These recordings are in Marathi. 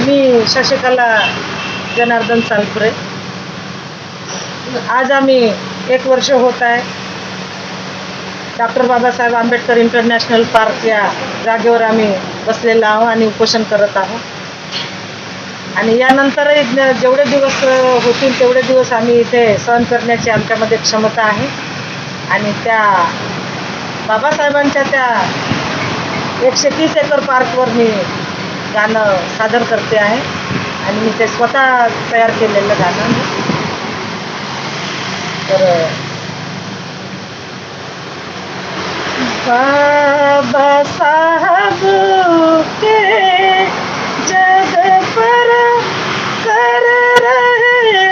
मी शशिकला जनार्दन सालपुरे. आज आम्ही एक वर्ष होत आहे. Doctor Babasaheb Ambedkar international park या जागेवर आम्ही बसलेलो आहोत आणि उपोषण करत आहोत. आणि यानंतरही जेवढे दिवस होतील तेवढे दिवस आम्ही इथे सहन करण्याची आमच्यामध्ये क्षमता आहे. आणि त्या बाबासाहेबांच्या त्या एकशे तीस एकर पार्कवर मी गाणं सादर करते आणि मी स्वतः तयार गाणं मी. तर, बाबा साहब के जग पर कर रहे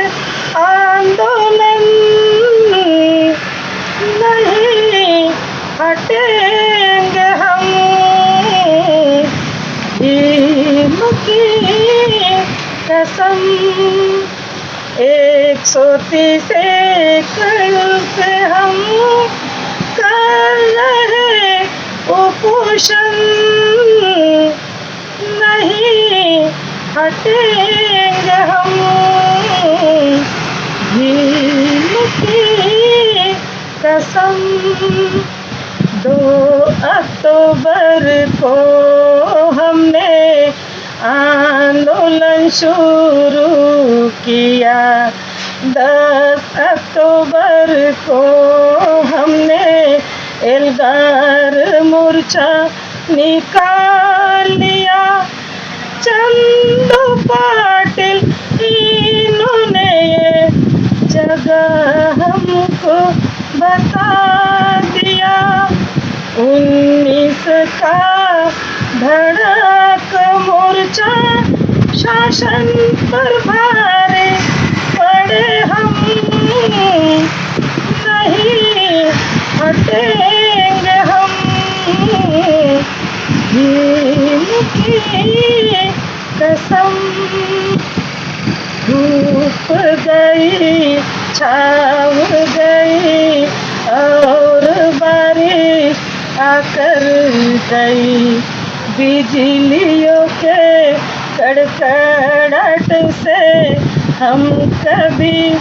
आंदोलन नहीं हटेंगे कसम एक सौ तीस एकड़ हम कर रहे उपोषण। नहीं हटेंगे हम। की कसम दो अक्टूबर को हमने आ आंदोलन शुरू किया। दस अक्टूबर को हमने एल्गार मोर्चा निकाल लिया। चंदू पाटिल इन्होंने ये जगह हमको बता दिया। उन्नीस का धड़क मोर्चा शासन पर भारे पड़े हम। नहीं हटेंगे हम। भीम की कसम धूप गई, छाव गई, और बारिश आकर गई। बिजलियों के कड़कड़ाहट से हम कभी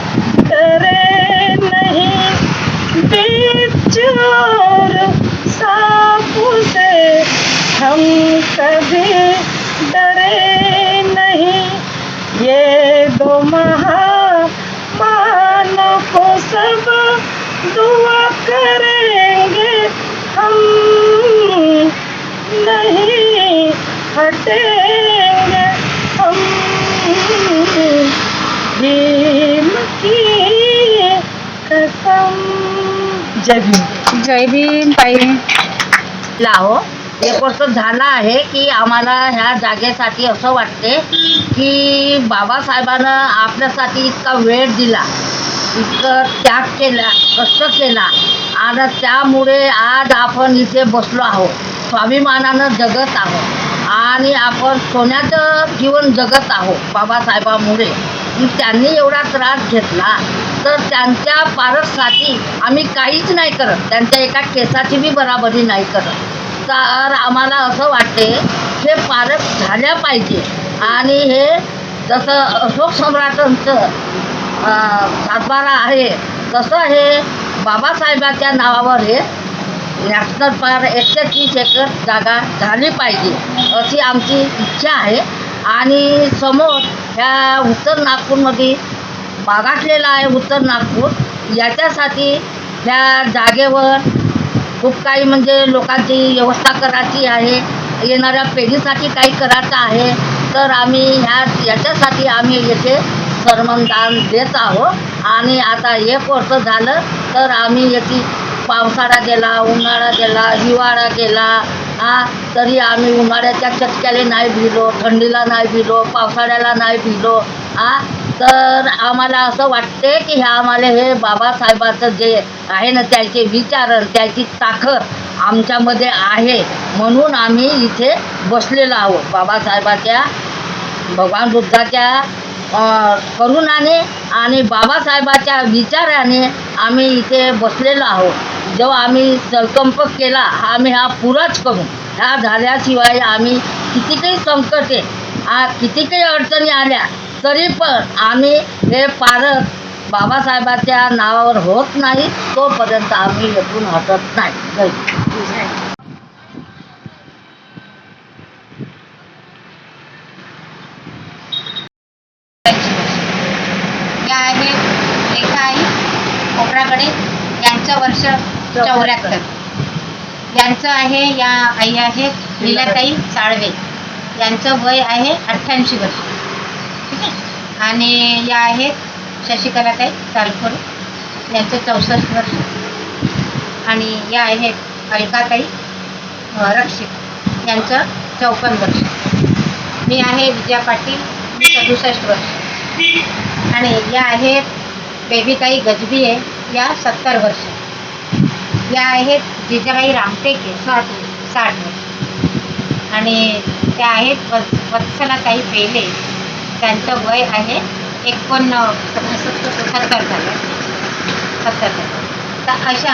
डरे नहीं। बीच और सांपों से हम कभी डरे नहीं। ये दो महा महामानव को सब दुआ करेंगे हम नहीं। हटेंगे हम। भीम की कसम। जय भीम। जय भीम ताई। लाहो एक वर्ष झालं आहे की आम्हाला ह्या जागेसाठी असं वाटते की बाबासाहेबानं आपल्यासाठी इतका वेळ दिला इतकं त्याग केला कष्ट केला आणि त्यामुळे आज आपण इथे बसलो आहोत. स्वाभिमानानं जगत आहोत. आणि आपण सोन्याचं जीवन जगत आहोत बाबासाहेबामुळे. त्यांनी एवढा त्रास घेतला तर त्यांच्या पारससाठी आम्ही काहीच नाही करत. त्यांच्या एका केसाची बी बराबरी नाही करत. तर आम्हाला असं वाटते हे पारस झाल्या पाहिजे. आणि हे जसं अशोक सम्राटांचं सातबारा आहे तसं हे बाबासाहेबाच्या नावावर हे नॅशनल पार्क एकशे तीस एकर जागा झाली पाहिजे अशी आमची इच्छा आहे. आणि समोर ह्या उत्तर नागपूरमध्ये बागाटलेला आहे उत्तर नागपूर. याच्यासाठी ह्या जागेवर खूप काही म्हणजे लोकांची व्यवस्था करायची आहे. येणाऱ्या पिढीसाठी काही करायचं आहे. तर आम्ही ह्या याच्यासाठी आम्ही येथे सरमनदान देत आहोत. आणि आता एक वर्ष झालं तर आम्ही याची पावसाळा गेला उन्हाळा गेला हिवाळा गेला हा? तरी आम्ही उन्हाळ्याच्या चटक्याला नाही भिलो थंडीला नाही भिलो पावसाळ्याला नाही भिलो हा? तर आम्हाला असं वाटते की ह्या आम्हाला हे बाबासाहेबाचं जे आहे ना त्याचे विचारण त्याची ताकद आमच्यामध्ये आहे. म्हणून आम्ही इथे बसलेलो आहोत. बाबासाहेबाच्या भगवान बुद्धाच्या करुणाने आणि बाबासाहेबाच्या विचाराने आम्ही इथे बसलेलो आहोत. जेव्हा आम्ही संकल्प केला आम्ही हा पुराच करू. ह्या झाल्याशिवाय आम्ही किती काही संकटे हा किती काही अडचणी आल्या तरी पण आम्ही हे पारत बाबासाहेबाच्या नावावर होत नाही तोपर्यंत आम्ही येथून हटत नाही जय हिंद. या आहेत रेखाई कोपराकडे यांचं वर्ष चौऱ्याहत्तर. यांचं आहे या आई आहे लीलाताई साळवे. यांचं वय आहे अठ्ठ्याऐंशी वर्ष. ठीक आहे? आणि या आहेत शशिकलाताई चालखोर यांचं चौसष्ट वर्ष. आणि या आहेत अलकाताई रक्षित. यांचं चौपन्न वर्ष. मी आहे विजया पाटील सदुसष्ट वर्ष. आणि या आहेत बेबीताई गजबी आहे या सत्तर वर्ष. या आहेत जिजाबाई रामटेके साठ साठ आणि त्या आहेत वत्स वत्सलाताई पेले. त्यांचं वय आहे एकोण सत्तर झालं सत्तर झालं तर अशा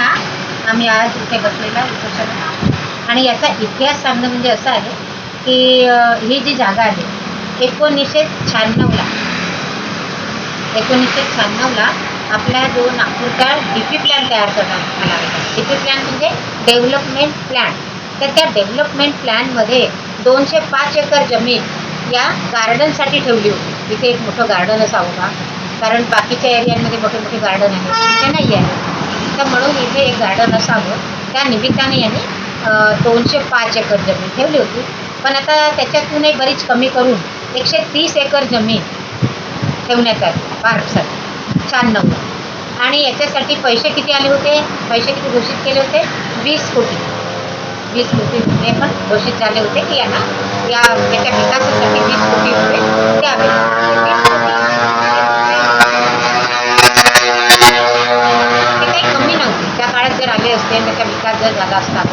आम्ही आज इथे बसलेला उपोषण आणि याचा इतिहास सांगणं म्हणजे असं आहे की ही जी जागा आहे एकोणीसशे शहाण्णवला. एकोणीसशे शहाण्णवला आपला जो नागपूरचा डी पी प्लॅन तयार करण्यात आला डी पी प्लॅन म्हणजे डेव्हलपमेंट प्लॅन तर त्या डेव्हलपमेंट प्लॅनमध्ये दोनशे पाच एकर जमीन या गार्डनसाठी ठेवली होती. इथे एक मोठं गार्डन असावं का? कारण बाकीच्या एरियांमध्ये मोठे मोठे गार्डन आहे तिथे नाही आहे. तर म्हणून इथे एक गार्डन असावं. त्या निमित्ताने यांनी दोनशे पाच एकर जमीन ठेवली होती. पण आता त्याच्यातूनही बरीच कमी करून एकशे तीस एकर जमीन ठेवण्यात आली. पार्कसाठी शहाण्णवला आणि याच्यासाठी पैसे किती आले होते? पैसे किती घोषित केले होते? वीस कोटी. वीस कोटी रुपये पण घोषित झाले होते की यांना या याच्या विकासासाठी वीस कोटी रुपये द्यावे. ते काही कमी त्या काळात जर आले असते आणि त्याचा विकास जर झाला असता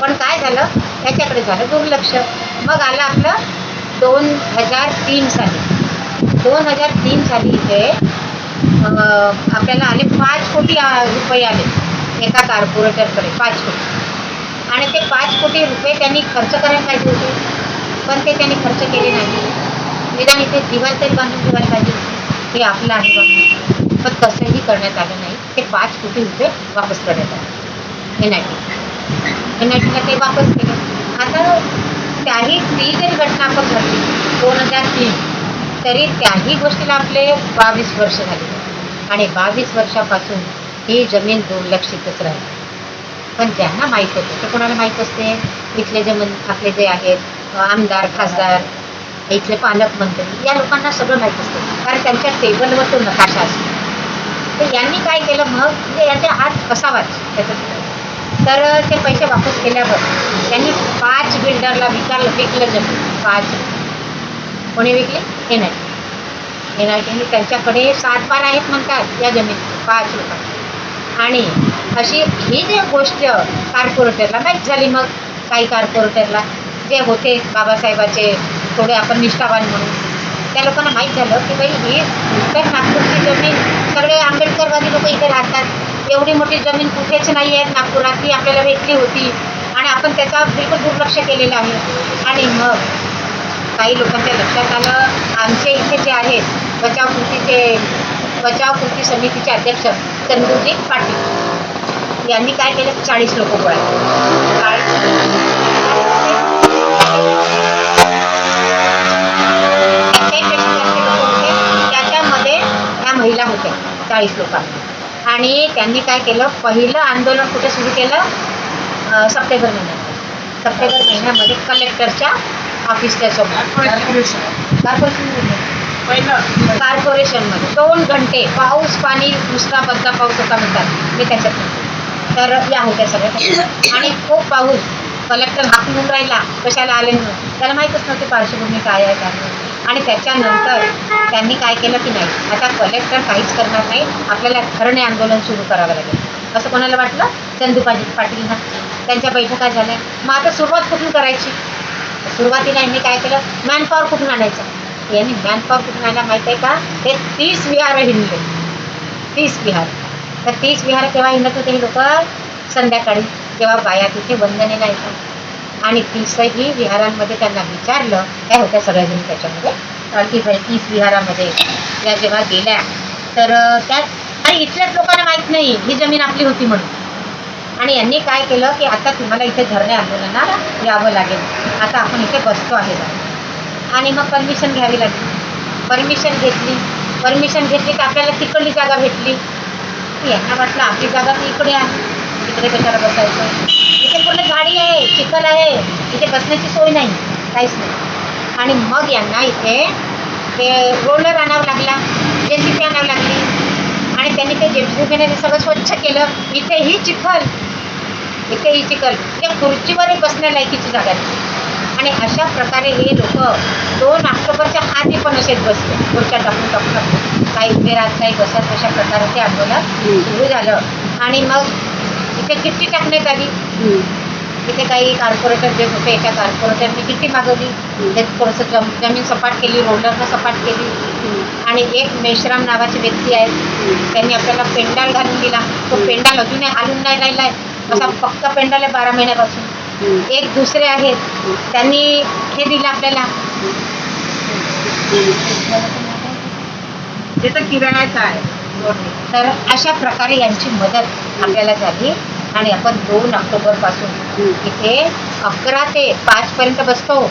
पण काय झालं? त्याच्याकडे झालं दुर्लक्ष. मग आलं आपलं दोन हजार तीन साली. दोन हजार तीन साली इथे आपल्याला आले पाच कोटी रुपये आले एका कार्पोरेटरकडे पाच कोटी. आणि ते पाच कोटी रुपये त्यांनी खर्च करायला पाहिजे होते पण ते त्यांनी खर्च केले नाही. निदान इथे दिवाल तरी बांधून ठेवायला पाहिजे हे आपलं आहे बाबा पण तसंही करण्यात आलं नाही. ते पाच कोटी रुपये वापस करण्यात आले. N I T N I टीला ते वापस केलं. आता त्याही ती जरी घटना आपण घडली दोन हजार तीन तरी त्याही गोष्टीला आपले बावीस वर्ष झाले. आणि बावीस वर्षापासून ही जमीन दुर्लक्षितच राहिली. पण ज्यांना माहीत होतं. ते कोणाला माहीत असते? इथले जे मन आपले जे आहेत आमदार खासदार इथले पालकमंत्री या लोकांना सगळं माहीत असते. कारण त्यांच्या टेबलवर तो नकाशा असतो. तर यांनी काय केलं मग? म्हणजे याच्या हात कसावाच त्याचं तर ते पैसे वापस केल्यावर त्यांनी पाच बिल्डरला विकाल विकलं जमीन. पाच. कोणी विकले? हे नाही. एन त्यांच्याकडे सात बार आहेत म्हणतात या जमीन पाच लोकांना आणि अशी ही जी गोष्ट कार्पोरेटरला माहीत झाली मग काही कार्पोरेटरला जे होते बाबासाहेबाचे थोडे आपण निष्ठावान म्हणून. त्या लोकांना माहीत झालं की बाई ही उत्तर नागपूरची जमीन सगळे आंबेडकरवादी लोक इथे राहतात. एवढी मोठी जमीन कुठेच नाही आहे नागपुरात ती आपल्याला भेटली होती. आणि आपण त्याचा बिलकुल दुर्लक्ष केलेलं आहे. आणि मग काही लोकांच्या लक्षात आलं. आमच्या इथे जे आहेत बचाव कृतीचे बचाव कृती समितीचे अध्यक्ष चंदूजी पाटील. यांनी काय केलं? चाळीस लोक गोळा त्याच्यामध्ये ह्या महिला होत्या चाळीस लोकांना. आणि त्यांनी काय केलं? पहिलं आंदोलन कुठे सुरू केलं? सप्टेंबर महिन्यात. सप्टेंबर महिन्यामध्ये कलेक्टरच्या ऑफिसच्या समोर कॉर्पोरेशन कॉर्पोरेशनमध्ये दोन घंटे पाऊस पाणी दुसरा बदला पाऊस असा म्हणतात. मी त्याच्यात तर या होत्या सगळ्या आणि खूप पाऊस. कलेक्टर हाकलून राहिला. कशाला आले म्हणून? त्याला माहीतच नव्हती पार्श्वभूमी काय आहे काय नाही. आणि त्याच्यानंतर त्यांनी काय केलं की नाही? आता कलेक्टर काहीच करणार नाही. आपल्याला धरणे आंदोलन सुरू करावं लागेल. असं कोणाला वाटलं? चंदू पाटील पाटीलना. त्यांच्या बैठका झाल्या. मग आता सुरुवात कुठून करायची? सुरुवातीला यांनी काय केलं? मॅनपॉवर कुठून आणायचं? यांनी मॅनपॉवर कुठून आणायला माहिती आहे का? ते तीस विहार हिंडले. तीस विहार. तर तीस विहार केव्हा हिंडत होते हे लोक? संध्याकाळी जेव्हा बाया तिथे वंदनेला येतात आणि तीसही विहारांमध्ये त्यांना विचारलं काय होत्या सगळ्याजणी त्याच्यामध्ये? की भाई तीस विहारामध्ये त्या जेव्हा गेल्या तर त्यात आणि इथल्याच लोकांना माहीत नाही ही जमीन आपली होती म्हणून. आणि यांनी काय केलं की आता तुम्हाला इथे धरणे आंदोलनाला यावं लागेल. आता आपण इथे बसतो आहे. आणि मग परमिशन घ्यावी लागली. परमिशन घेतली. परमिशन घेतली की आपल्याला तिकडली जागा भेटली. यांना वाटलं आपली जागा तर इकडे आहे. इकडे कशाला बसायचं? इथे पूर्ण झाडी आहे चिखल आहे. इथे बसण्याची सोय नाही. काहीच नाही. आणि मग यांना इथे ते रोलर आणावं लागला जे सी पी आणावं लागली आणि त्यांनी ते जेसीबीने ते सगळं स्वच्छ केलं इथेही चिखल इथेही चिखल. त्या खुर्चीवरही बसण्या लायकीची जागा आणि अशा प्रकारे हे लोक दोन ऑक्टोबरच्या आधी पण असेच बसले. खुर्च्या टाकून टाकून टाकून. काही उभे राहत काही बसत अशा प्रकारे ते आंदोलन सुरू झालं. आणि मग इथे चिठ्ठी टाकण्यात आली. तिथे काही कॉर्पोरेटर जे होते त्या कॉर्पोरेटरने चिठ्ठी मागवली. ते थोडंसं जम जमीन सपाट केली रोलरनं सपाट केली. आणि एक मेश्राम नावाचे व्यक्ती आहेत. त्यांनी आपल्याला पेंडाल घालून दिला. तो पेंडाल अजूनही हालून नाही राहिला आहे असा पक्का पेंडाल आहे बारा महिन्यापासून. एक दुसरे आहेत. त्यांनी हे दिलं आपल्याला. ते तर आहे. तर अशा प्रकारे यांची मदत आपल्याला झाली. आणि आपण दोन ऑक्टोबरपासून इथे अकरा ते पाच पर्यंत बसतो.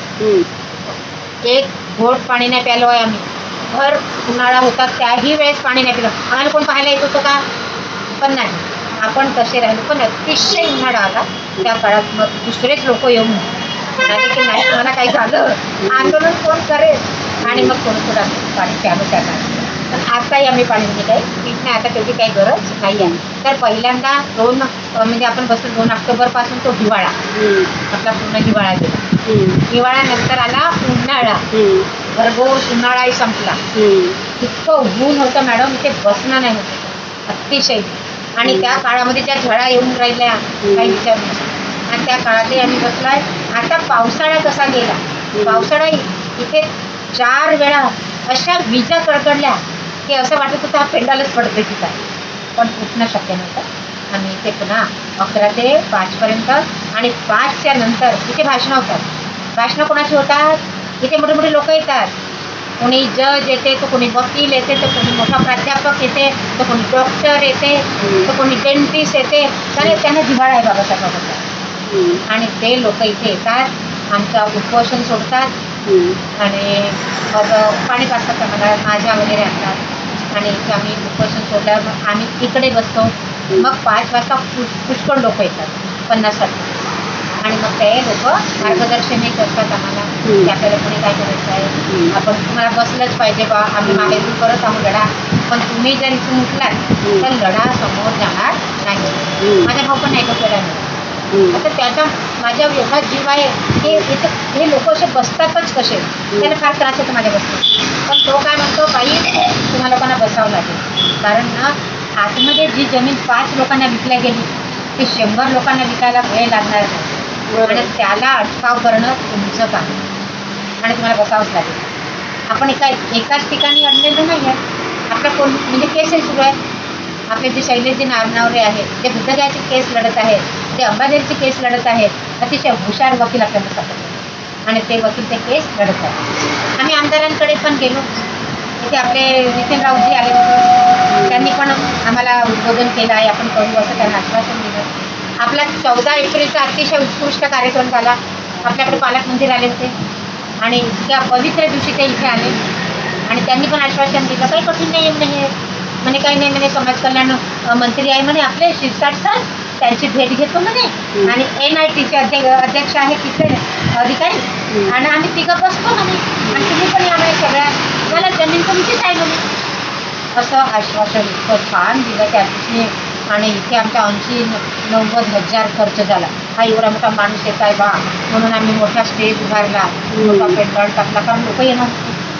एक घोट पाणी नाही प्यालो आहे आम्ही. भर उन्हाळा होता त्याही वेळेस पाणी नाही पिलं. आम्हाला कोण पाहायला येत होतं का? पण नाही. आपण तसे राहिलो. पण अतिशय उन्हाळा आला त्या काळात. मग दुसरेच लोक येऊन म्हणाले की नाही तुम्हाला काही झालं? आंदोलन कोण करेल? आणि मग थोडं थोडं पाणी प्यालो त्या काळात. पण आताही आम्ही पाणी म्हणजे काही पीत नाही. आता तेवढी काही गरज नाही आहे. तर पहिल्यांदा दोन म्हणजे आपण बसलो दोन ऑक्टोबरपासून तो हिवाळा. आपला पूर्ण हिवाळा गेला. हिवाळ्यानंतर आला उन्हाळा. भरघोस उन्हाळाही संपला. इतकं ऊन होतं मॅडम इथे बसणं नाही होत. अतिशय. आणि त्या काळामध्ये त्या झळा येऊन राहिल्या. काही विचार नाही. आणि त्या काळातही आम्ही बसलाय. आता पावसाळा कसा गेला? पावसाळा इथे चार वेळा अशा विजा कडकडल्या की असं वाटत होतं हा पेंडालच पडते की काय पण उठणं शक्य नव्हतं. आणि इथे पुन्हा अकरा ते पाचपर्यंत आणि पाचच्या नंतर इथे भाषणं होतात. भाषणं कोणाची होतात? इथे मोठे मोठे लोक येतात. कोणी जज येते तर कोणी वकील येते तर कोणी मोठा प्राध्यापक येते तर कोणी डॉक्टर येते तर कोणी डेंटिस्ट येते. तर त्यांना जिव्हाळा आहे बाबासाहेब आणि ते लोक इथे येतात आमचं उपोषण सोडतात. आणि मग पाणी पाचतात आम्हाला माझ्या वगैरे आणतात आणि इथे आम्ही उपोषण सोडल्यावर आम्ही इकडे बसतो. मग पाच वाजता पुष पुष्कळ लोक येतात पन्नास साठ आणि मग ते लोक मार्गदर्शनही करतात आम्हाला की आपल्याला पुढे काय करायचं आहे. आपण तुम्हाला बसलंच पाहिजे बा आम्ही मागे करत आहोत लढा. पण तुम्ही जर इथून उठलात तर लढा समोर जाणार नाही. माझा भाऊ पण नाही आता त्याचा माझ्या एवढा जीव आहे की इथे हे लोक असे बसतातच कसे? त्याला फार त्रास होतो माझ्या बसतो पण तो काय म्हणतो बाई तुम्हाला लोकांना बसावं लागेल. कारण ना आतमध्ये जी जमीन पाच लोकांना विकल्या गेली ती शंभर लोकांना विकायला वेळ लागणार नाही. आणि त्याला अटकाव करणं तुमचं काम आणि तुम्हाला बसावंच लागेल. आपण एका एकाच ठिकाणी अडलेलो नाही आहे आपला कोण म्हणजे केसही सुरू आहे आपले जे शैलेशजी नारनावरे आहेत ते बुद्धगाची केस लढत आहेत ते अंबादेवीची केस लढत आहेत अतिशय हुशार वकील आपल्याला सापडले. आणि ते वकील ते केस लढत आहेत. आम्ही आमदारांकडे पण गेलो. इथे आपले नितीन राऊतजी आले होते त्यांनी पण आम्हाला उद्बोधन केलं आहे. आपण करू असं त्यांना आश्वासन दिलं. आपला चौदा एप्रिलचा अतिशय उत्कृष्ट कार्यक्रम झाला. आपल्याकडे पालकमंत्री आले होते. आणि त्या पवित्र दिवशी ते इथे आले. आणि त्यांनी पण आश्वासन दिलं काही कठीण नाही म्हणे. हे. म्हणे काही नाही म्हणे. समाज कल्याण मंत्री आहे म्हणे. आपले शिरसाट सर त्यांची भेट घेतो म्हणे. आणि एन आय टीचे अध्यक्ष आहेत तिथले अधिकारी. आणि आम्ही तिघं बसतो म्हणे. आणि तुम्ही पण या म्हणे सगळ्या. मला जमीन तुमचीच आहे म्हणे. असं आश्वासन इतकं छान दिलं त्या दिवशी. आणि इथे आमच्या ऐंशी नव्वद हजार खर्च झाला. हा एवढा मोठा माणूस येत आहे बा. म्हणून आम्ही मोठा स्टेज उभारला. मोठा पेट्रोल टाकला. कारण लोक येणार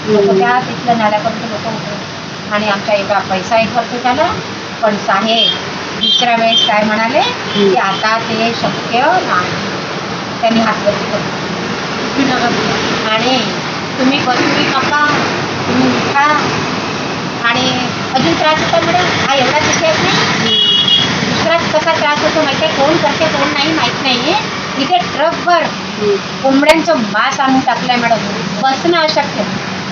लोक त्या तिथल्या नाल्यापर्यंत लोक होते आणि आमचा एवढा पैसाही खर्च झाला. पण साहेब दुसऱ्या वेळेस काय म्हणाले की आता ते शक्य नाही. त्यांनी हातवरती केलं आणि तुम्ही बसू नका तुम्ही उठा. आणि अजून त्रास होता मॅडम? हा एवढाच विषय नाही. दुसरा कसा त्रास होतो माहिती आहे कोण करते कोण नाही माहीत नाही इथे ट्रकभर कोंबड्यांचं मांस आणून टाकलंय मॅडम. बसणं अशक्य.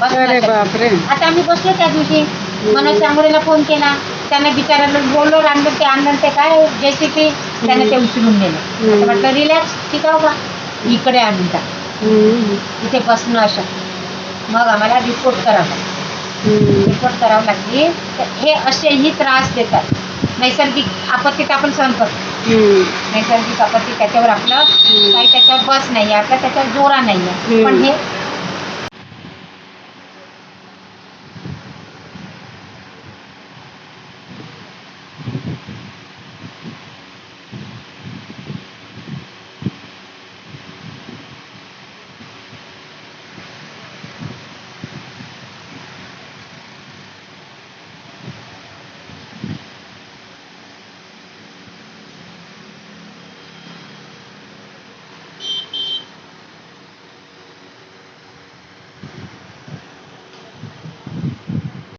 आता आम्ही बसलो त्या दिवशी. मनोज चांगोडेला फोन केला. त्यांना बिचारायला बोललो आणलं ते आणलं ते काय जेसीपी त्याने ते उचलून नेलं. आता म्हटलं रिलॅक्स ठीक आहे बा इकडे आणून टाक. इथे बसणं अशक्य मग आम्हाला रिपोर्ट करावा. रिपोर्ट करावं लागली. तर हे असेही त्रास देतात. नैसर्गिक आपत्तीत आपण सहन करतो. नैसर्गिक आपत्ती त्याच्यावर आपलं काही त्याच्यावर बस नाही आपला त्याच्यावर जोरा नाही. पण हे